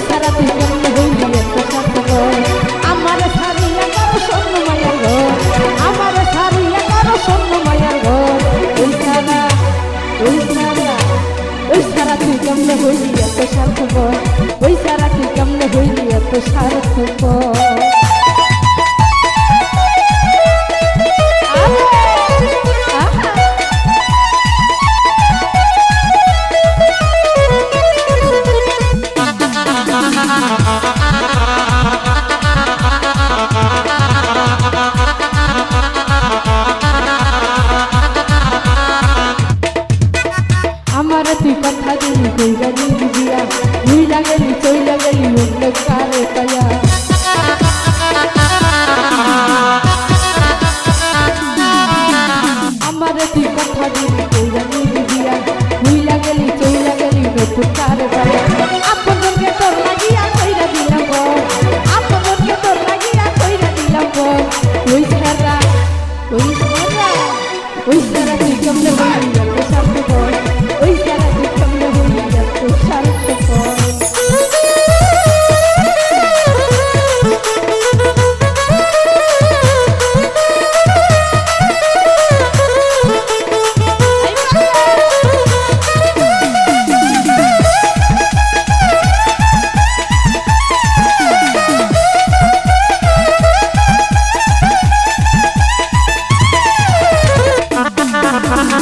সারা তুই কেমনে হইলি এত সার্থক আমার সারিয়া কারও স্বর্ণ মায়ার ঘর আমার সারিয়া কারও স্বর্ণ মায়ার ঘর ওই সারা ওই সারা ওই সারা তুই কেমনে হইলি এত সার্থক গেলি কইরা গেলি দিয়া ভুইলা গেলি চইলা গেলি অন্য কারে পায়া আমারে তুই কথা দিলি কইরা গেলি দিয়া ভুইলা গেলি চইলা গেলি অন্য কারে পায়া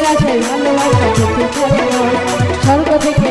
থেকে আসে ভালোবাসা থেকে সর্ব থেকে